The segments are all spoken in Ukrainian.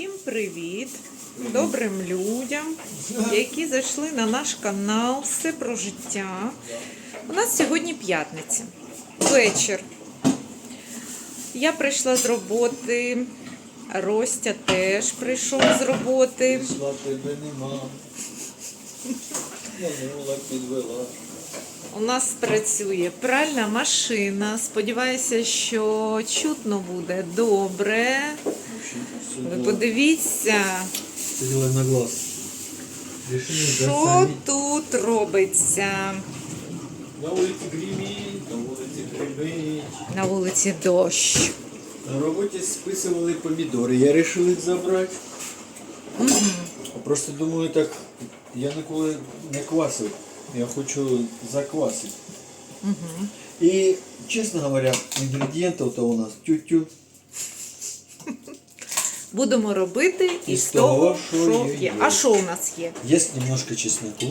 Всім привіт добрим людям, які зайшли на наш канал Все про життя. У нас сьогодні п'ятниця, вечір. Я прийшла з роботи, Ростя теж прийшов з роботи. Пішла тебе нема. Підвела. У нас працює пральна машина. Сподіваюся, що чутно буде добре. Ви подивіться, на глаз. Що тут робиться. На вулиці гриміть, на вулиці гримить. На вулиці дощ. На роботі списували помідори. Я вирішив їх забрати. Просто думаю, так, я ніколи не квасив. Я хочу заквасити. І, чесно говоря, інгредієнтів то у нас тю-тю. Будемо робити із Із того, що є. є. А що у нас є? Есть немножко чесноку.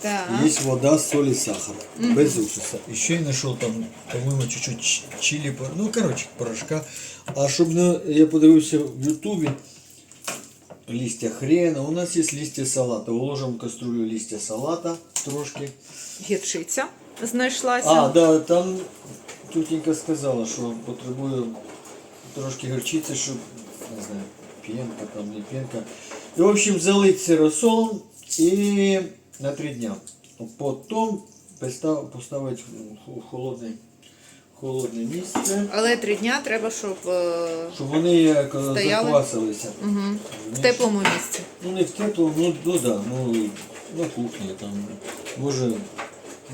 Так. Есть вода, соль и сахар. Без уксуса. Еще я нашел там, по-моему, чуть-чуть чили. Ну, короче, порошка. А чтобы на, я подивився в Ютубе листья хрена. У нас есть листья салата. Уложим в кастрюлю листья салата трошки. Гірчиця знайшлася. А, да, там тютенька сказала, що потребує трошки горчиці, щоб, не знаю, пенка там, не пенка. І, в общем, залить це розсолом і на три дня. Потім постав, поставити в холодне, холодне місце, Але три дня треба, щоб е, щоб вони заквасилися. мгм, в теплому місці. Ну не в теплому, ну, ну да, ну на кухні там. Може,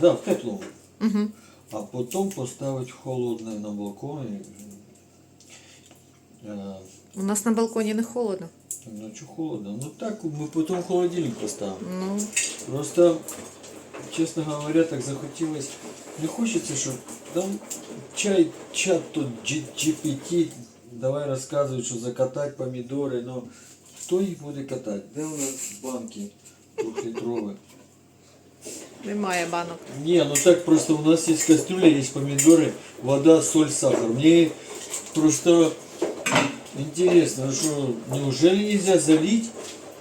да, в теплому. Угу. А потім поставити холодне на балконі. Е, У нас на балконі не холодно. Ну що холодно? Ну так, ми потім в холодильник поставимо. Ну, Просто, чесно говоря, так захотілося. Не хочеться, щоб там чай, чат тут G- GPT, давай розказують, що закатати помідори, ну хто їх буде катати? Де у нас банки двохлітрові? немає банок. Не, ну так просто у нас есть кастрюля, есть помидоры, вода, соль, сахар. Мне просто интересно, ну что неужели нельзя залить?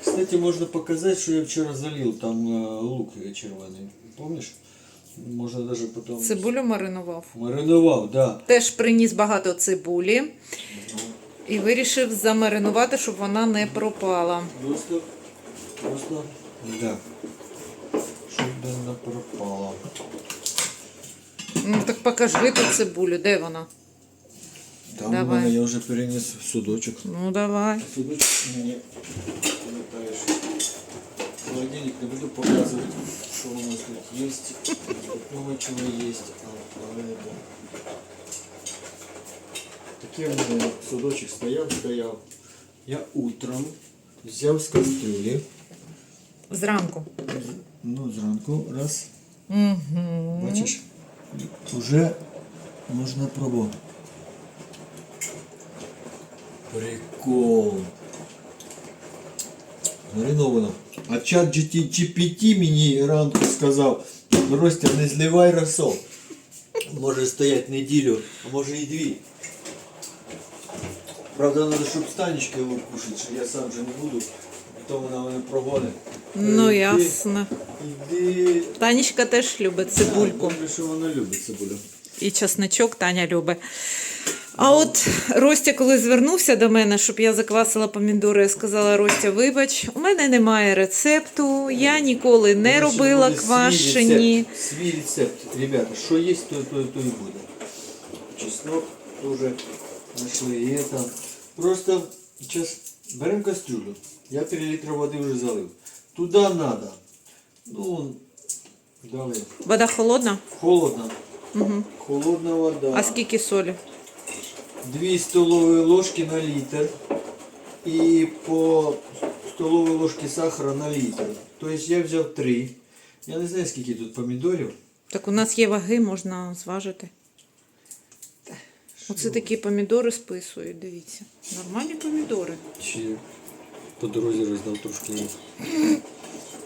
Кстати, можно показать, что я вчера залил там э, лук червоный. Помнишь? Можно даже потом... Цибулю маринував. Мариновал, да. Теж приніс багато цибулі і вирішив замаринувати, щоб вона не пропала. Просто, просто, да. Чтобы она пропала. Ну так покажи ту цибулю, де вона? Там Давай. у мене я вже переніс в судочок. Ну давай. Судочок мені пам'ятаєш. Холодильник не буду показувати, що у нас тут є. Такого чого є. Але не буду. Такий у мене судочок стояв, стояв. Я утром взяв з кастрюлі. Зранку. Ну, зранку, раз. Угу. Бачиш, вже можна пробувати. Прикол. Мариновано. А чат GPT мені ранку сказав, Ростя, не зливай розсол. Може стоять неділю, а може і дві. Правда, треба, щоб Станечка його кушать, що я сам вже не буду, то вона мене прогонить. Ну Іди, ясно. Іди Танечка теж любить цибульку. Добре, що вона любить цибулю. І часничок Таня любить. А от Ростя, коли звернувся до мене, щоб я заквасила помідори, я сказала: Ростя, вибач, у мене немає рецепту, я ніколи не робила квашені. Свій рецепт, ребята, що є, то, то, то і буде. Чеснок теж знайшли. І это. Просто зараз беремо кастрюлю. Я 3 літри води вже залив. Туди треба. Ну, дали. Вода холодна? Холодно. Угу. Холодна вода. А скільки солі? 2 столові ложки на літр і по столовій ложці сахара на літр. Тобто я взяв 3. Я не знаю, скільки тут помідорів. Так у нас є ваги, можна зважити. Оце такі помідори списують, дивіться. Нормальні помідори. Чи по дорозі роздав трошки.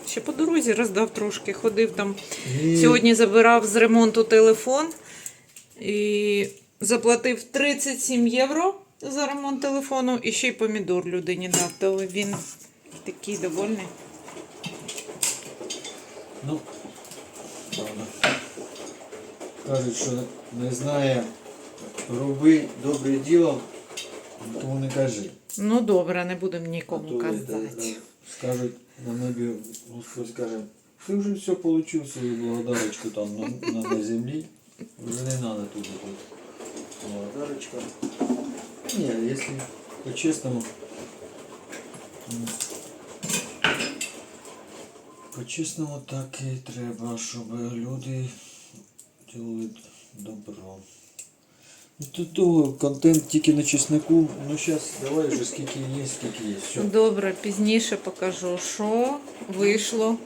Ще по дорозі роздав трошки, ходив там. Ні. Сьогодні забирав з ремонту телефон і заплатив 37 євро за ремонт телефону і ще й помідор людині дав, то він такий довольний. Ну, правда. Кажуть, що не знає, роби добре діло, тому не кажи. Ну добре, не будемо нікому то, казати. е, е, Скажуть на небі, Господь скаже, ти вже все получив свою благодарочку там на, на, землі. Вже не треба туди тут. Благодарочка. Ні, якщо по-чесному. По-чесному так і треба, щоб люди робили добро. Тут того контент тільки на чеснику. Ну зараз давай вже скільки є, скільки є. Все. Добре, пізніше покажу, що вийшло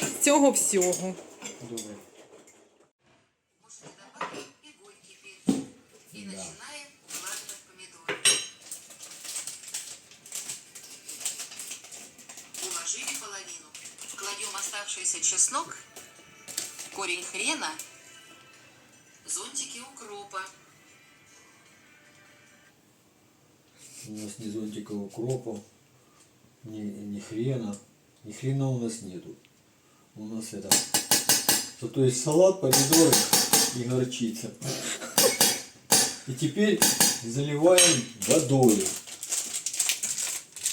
з цього всього. Добре. Оставшийся чеснок, корень хрена, зонтики укропа. У нас ни зонтика укропа, ни, ни хрена. Ни хрена у нас нету. У нас это... Зато есть салат, помидоры и горчица. И теперь заливаем водой.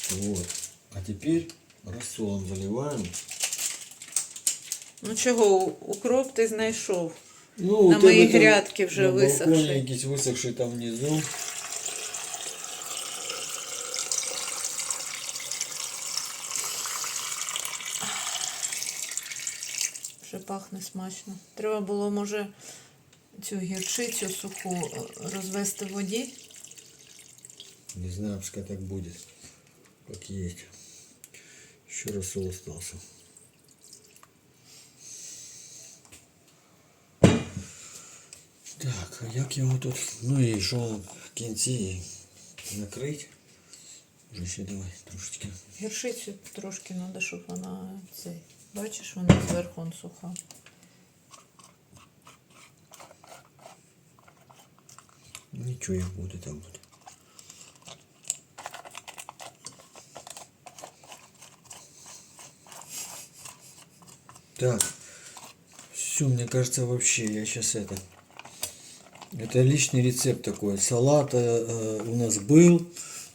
Вот. А теперь рассолом заливаем. Ну чого, укроп ти знайшов. Ну, На тебе грядки вже висохші. якісь висохші там внизу. Вже пахне смачно. Треба було, може, цю гірчицю суху е, розвести в воді. Не знаю, пускай так будет. Как есть. Еще рассол остался. Так, а як його тут? Ну і що в кінці накрить? Вже ще давай трошечки. Гірчицю трошки треба, щоб вона цей. Бачиш, вона зверху он суха. Нічого як буде, там буде. Так. Все, мне кажется, вообще, я сейчас это... Это лишний рецепт такой. Салат э, э, у нас был,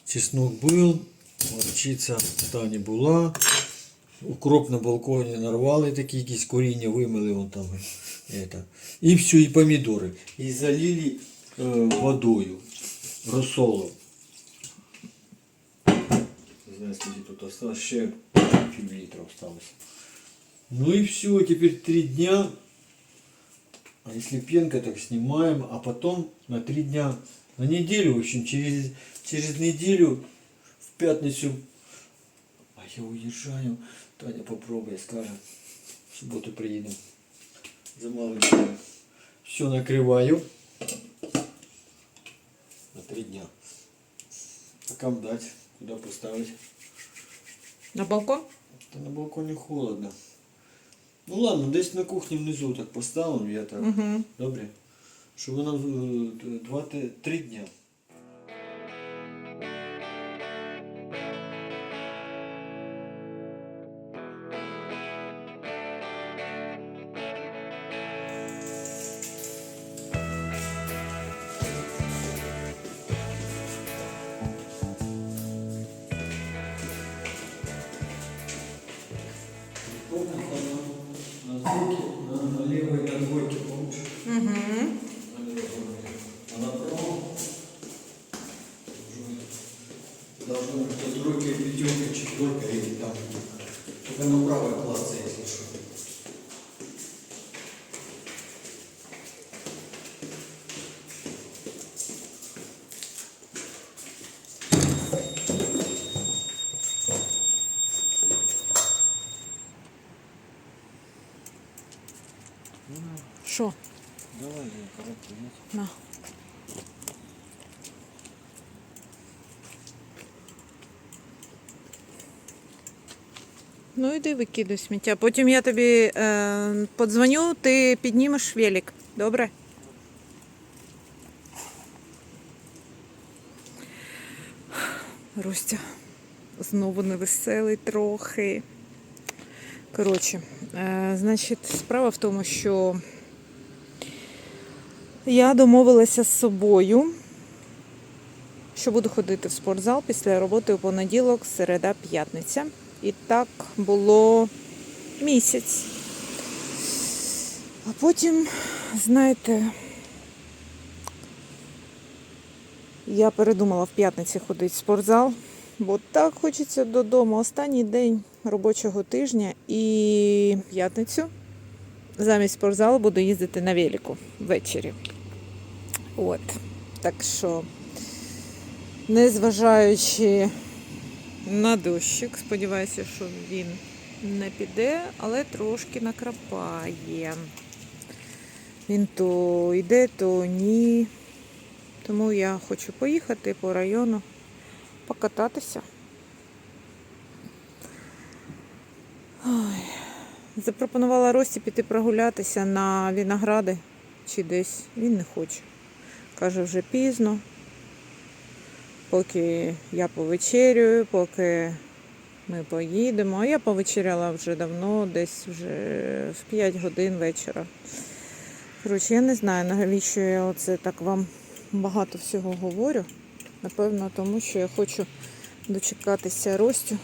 чеснок был, горчиця та не була. Укроп на балконі нарвали такі якісь коріння, вимили вон там. Это. І все, і помідори. І залили э, водою, розсолом. Не знаю, скільки тут осталось, ще пів літра осталось. Ну и все, теперь три дня. А если пенка, так снимаем, а потом на три дня, на неделю, в общем, через, через неделю в пятницу, а я уезжаю, Таня попробуй, скажет, в субботу приедем за малым Все накрываю на три дня. А кому дать, куда поставить? На балкон? Та на балконі холодно. Ну ладно, десь на кухні внизу так поставимо, я так. Угу. Добре. Щоб воно е, два, те- три дня. Ну іди викидуй сміття. Потім я тобі е, подзвоню, ти піднімеш велик. Добре? Ростя знову невеселий трохи. Коротше, е, значить, справа в тому, що я домовилася з собою, що буду ходити в спортзал після роботи у понеділок, середа, п'ятниця. І так було місяць. А потім, знаєте, я передумала в п'ятниці ходити в спортзал, бо так хочеться додому. Останній день робочого тижня і п'ятницю замість спортзалу буду їздити на велику ввечері. От. Так що, незважаючи на дощик, сподіваюся, що він не піде, але трошки накрапає. Він то йде, то ні. Тому я хочу поїхати по району, покататися. Ой. Запропонувала Рості піти прогулятися на виногради чи десь. Він не хоче. Каже, вже пізно. Поки я повечерюю, поки ми поїдемо. А я повечеряла вже давно, десь вже в 5 годин вечора. Коротше, я не знаю, навіщо я оце так вам багато всього говорю. Напевно, тому що я хочу дочекатися Ростю,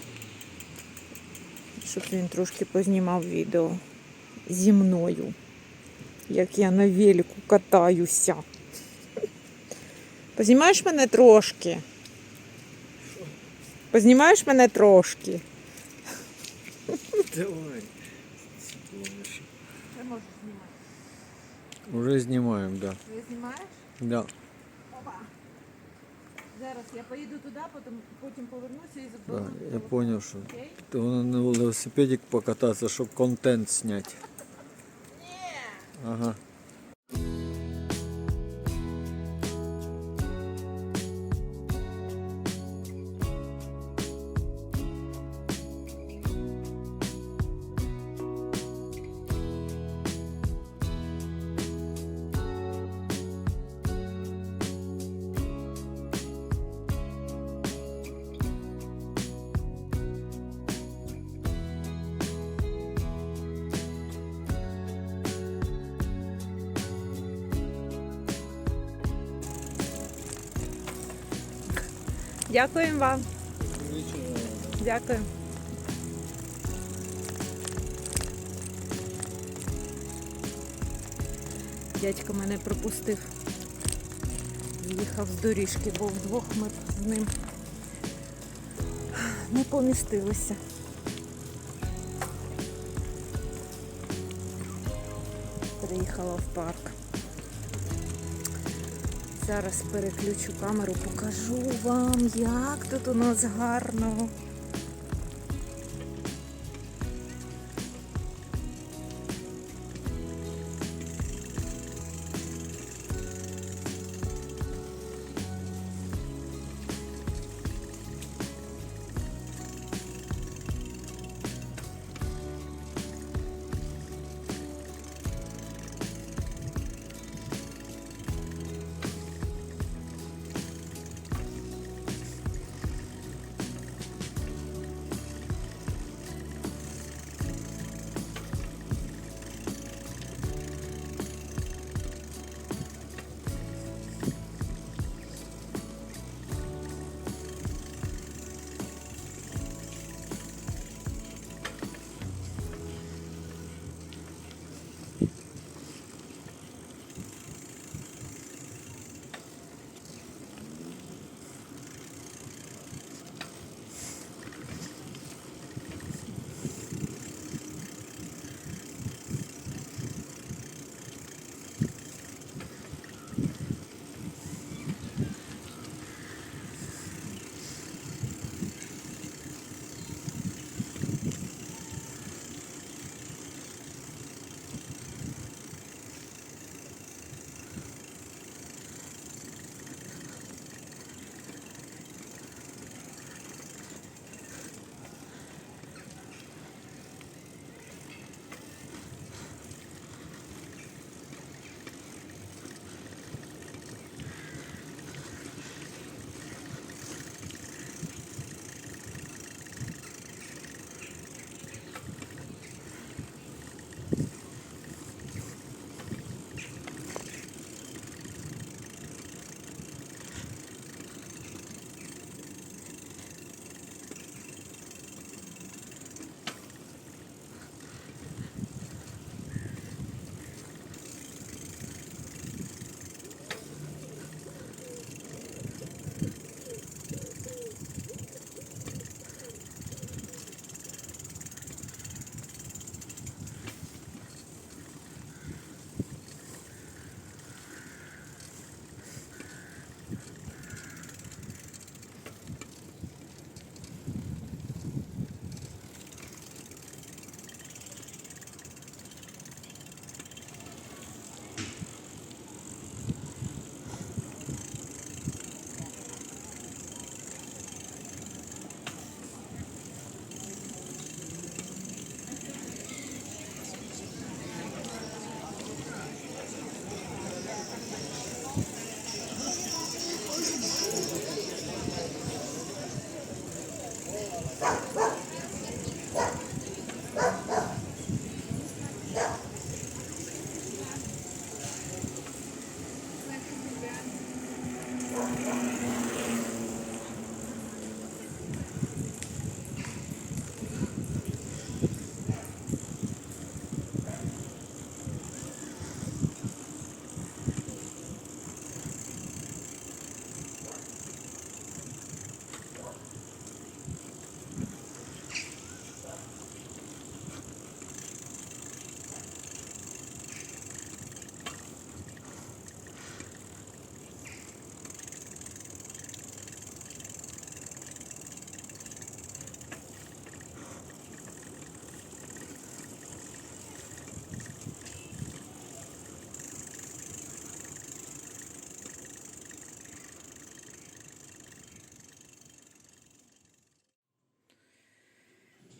щоб він трошки познімав відео зі мною, як я на велику катаюся. Познімаєш мене трошки? Познімаєш мене трошки? Давай. Ти можеш знімати. Уже знімаємо, да. Ти знімаєш? Да. Опа. Зараз я поїду туди, потім, потім повернуся і да. заберу. Я зрозумів, що Окей? то воно на велосипеді покататися, щоб контент зняти. Ні. Ага. Дякуємо вам. Дякую. Дядько мене пропустив. З'їхав з доріжки, бо вдвох ми з ним не помістилися. Приїхала в парк. Зараз переключу камеру, покажу вам, як тут у нас гарно.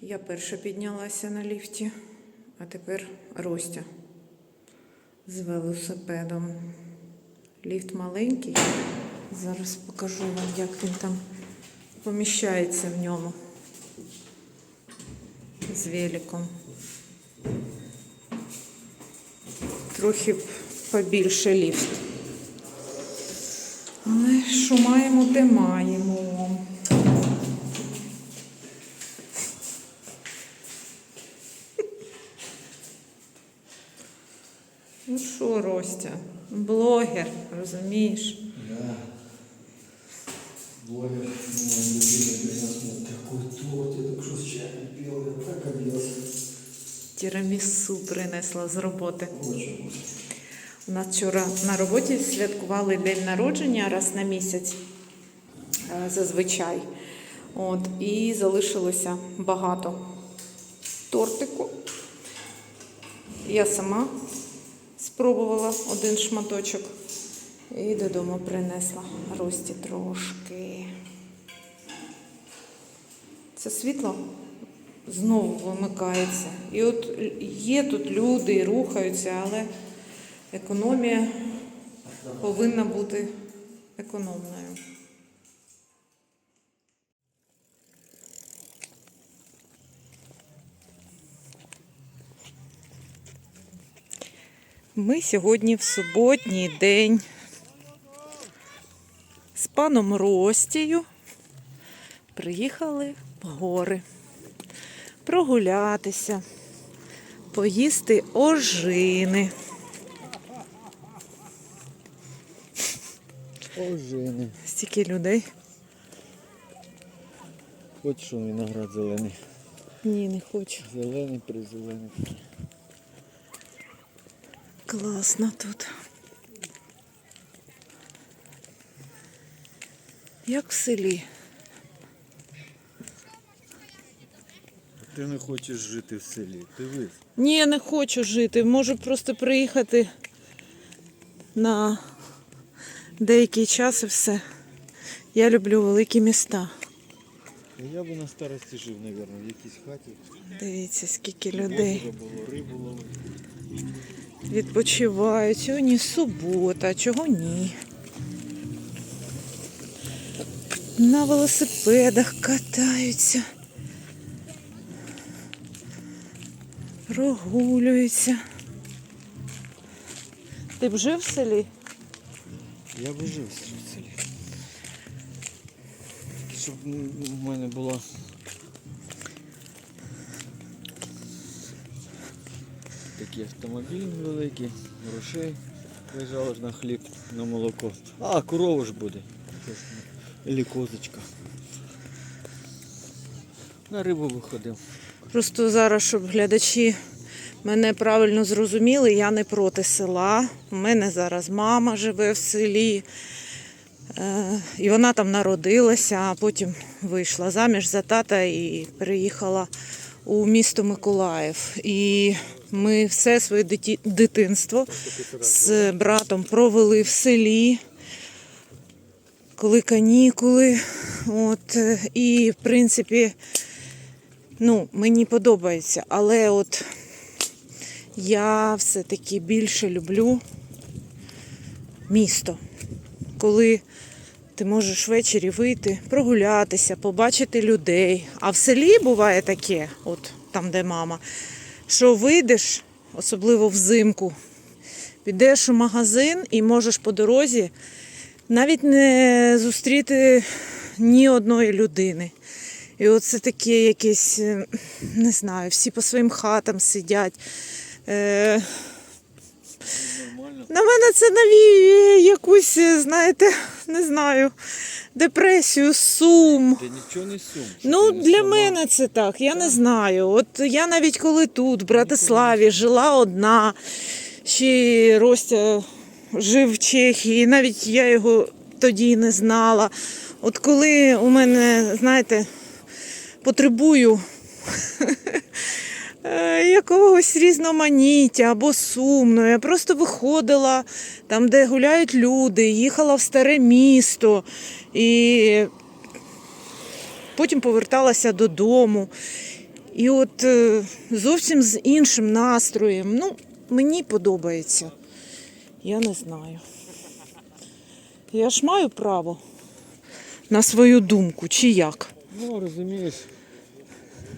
Я перша піднялася на ліфті, а тепер Ростя з велосипедом. Ліфт маленький. Зараз покажу вам, як він там поміщається в ньому з великом. Трохи побільше ліфт. Але що маємо, те маємо. Розумієш? Да. Блогер, ну, любимый перед такой торт, я только что с чаем пил, я так оделся. Тірамісу принесла з роботи. Очень вкусно. У нас вчора на роботі святкували день народження раз на місяць е, зазвичай. От, і залишилося багато тортику. Я сама спробувала один шматочок і додому принесла рості трошки. Це світло знову вимикається. І от є тут люди, рухаються, але економія повинна бути економною. Ми сьогодні в суботній день паном Ростію приїхали в гори прогулятися, поїсти ожини. Ожини. Стільки людей. Хочеш он виноград зелений? Ні, не хочу. Зелений, призелений. Класно тут. Як в селі. Ти не хочеш жити в селі, ти вис. Ні, не хочу жити. Можу просто приїхати на деякий час і все. Я люблю великі міста. Я би на старості жив, мабуть, в якійсь хаті. Дивіться, скільки людей було, рибу ловити. відпочивають. Сьогодні субота, чого ні. На велосипедах катаються. Прогулюються. Ти б жив в селі? Я би жив в селі. Щоб у мене була такий автомобіль великий, грошей лежало ж на хліб, на молоко. А, корова ж буде. Ілі козочка. На рибу виходив. Просто зараз, щоб глядачі мене правильно зрозуміли, я не проти села. У мене зараз мама живе в селі. Е, І вона там народилася, а потім вийшла заміж за тата і переїхала у місто Миколаїв. І ми все своє дитинство з братом провели в селі, коли канікули. От, е, і, в принципі, ну, мені подобається, але от я все-таки більше люблю місто, коли ти можеш ввечері вийти, прогулятися, побачити людей. А в селі буває таке, от там, де мама, що вийдеш, особливо взимку, підеш у магазин і можеш по дорозі навіть не зустріти ні одної людини. І оце таке якесь, е, не знаю, всі по своїм хатам сидять. Е, на мене це навіює якусь, е, знаєте, не знаю, депресію, сум. Ти нічого не сум. Ну, для сама. мене це так, я не знаю. От я навіть коли тут, в Братиславі, жила одна, ще Ростя жив в Чехії, навіть я його тоді не знала. От коли у мене, знаєте, потребую е, якогось різноманіття або сумно. Я просто виходила там, де гуляють люди, їхала в старе місто і потім поверталася додому. І от е, зовсім з іншим настроєм. Ну, мені подобається. Я не знаю. Я ж маю право на свою думку, чи як? Ну, розумієш.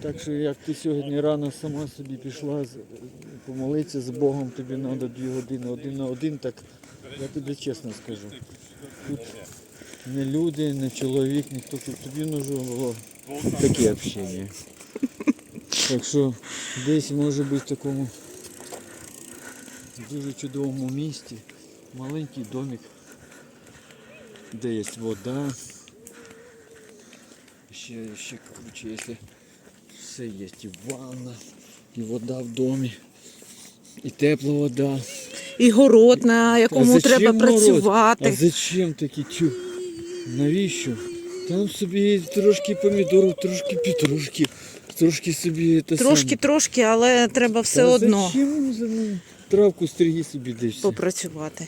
Так що як ти сьогодні рано сама собі пішла помолитися з Богом, тобі треба дві години один на один, так я тобі чесно скажу. Тут не люди, не чоловік, ніхто тут тобі нужно було таке общення. Так що десь може бути в такому дуже чудовому місті, маленький домик, де є вода. Ще, ще круче, якщо все є і ванна, і вода в домі, і тепла вода. І город, на якому треба народ? працювати. А зачем такі тю? Навіщо? Там собі трошки помідорів, трошки петрушки, трошки собі те Трошки, саме. трошки, але треба все Та одно Зачем? Травку стрigi собі десь. попрацювати.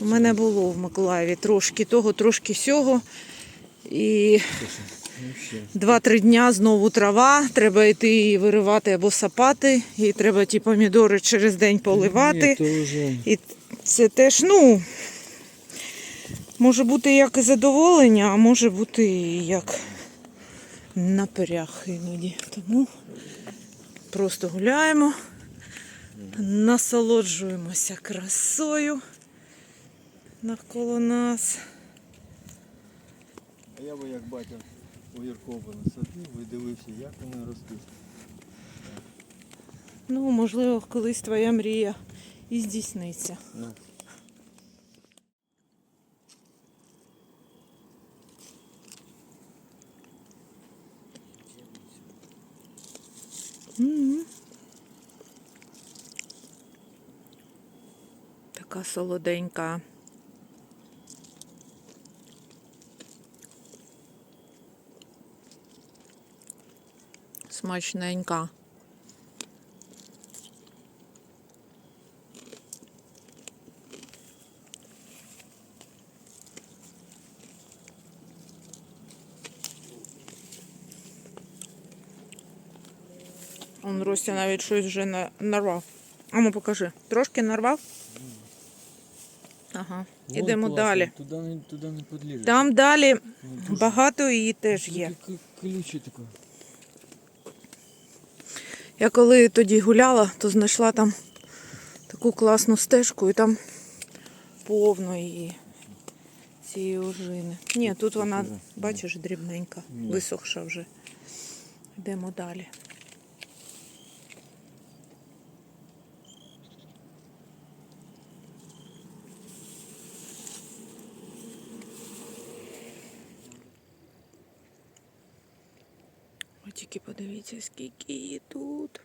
У мене було в Миколаєві трошки того, трошки сього. І два-три дня знову трава, треба йти і виривати або сапати, і треба ті помідори через день поливати. Ні, то вже І це теж, ну, може бути як і задоволення, а може бути і як напряг іноді. Тому просто гуляємо, насолоджуємося красою навколо нас. А я би як батя огірков би насадив і дивився, як вони ростуть. Ну, можливо, колись твоя мрія і здійсниться. Ну. М. Така солоденька. Смачненька. Он Ростя навіть щось вже нарвав. А ну покажи. Трошки нарвав? Ага. Вон Ідемо класно, далі. Туди не, туди не. Там далі Ну, дуже- багато її теж є. Колюче таке. Я коли тоді гуляла, то знайшла там таку класну стежку і там повно її. Цієї ожини. Ні, тут вона, бачиш, дрібненька, висохша вже. Йдемо далі. Ось тільки подивіться, скільки її тут.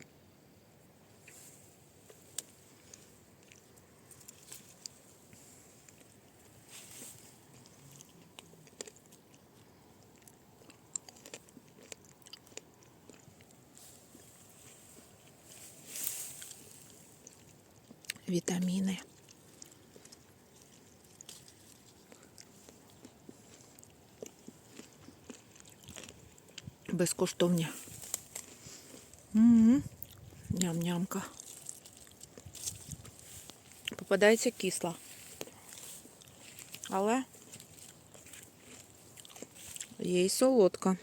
Вітаміни. Безкоштовні. Ням-нямка. Попадається кисла. Але є й солодка.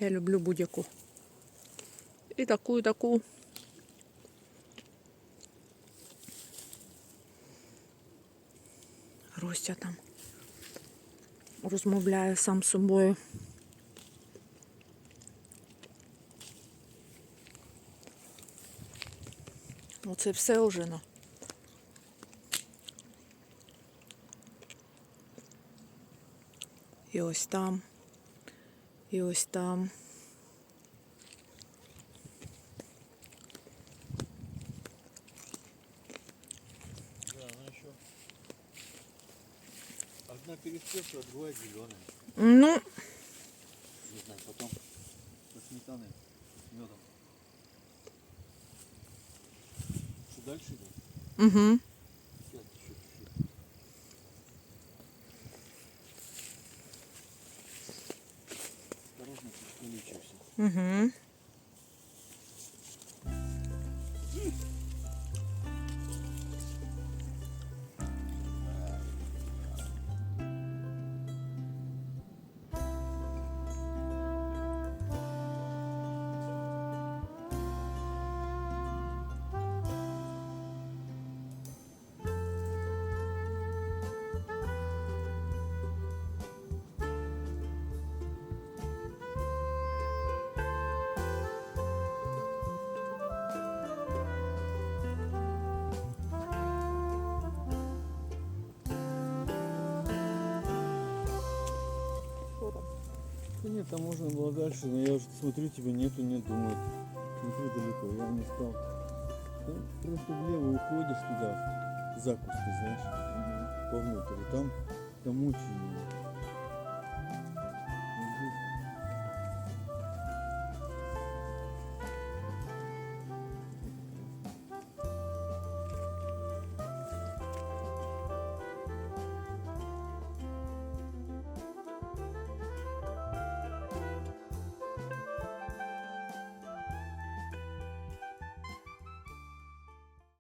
Я люблю будь-яку. І таку, і таку. Ростя там розмовляє сам з собою. Оце все ожина. І ось там, і ось там. Да, она еще... Одна переспевшая, другая зеленая. Ну, Не знаю, потом со сметаной, с медом. Что дальше идет? угу. Нет, там можно было дальше, но я уже смотрю, тебя нету, нет, думаю, смотрю далеко, я не стал. Ну, просто влево уходишь туда, за кусты, знаешь, вовнутрь, и там, там очень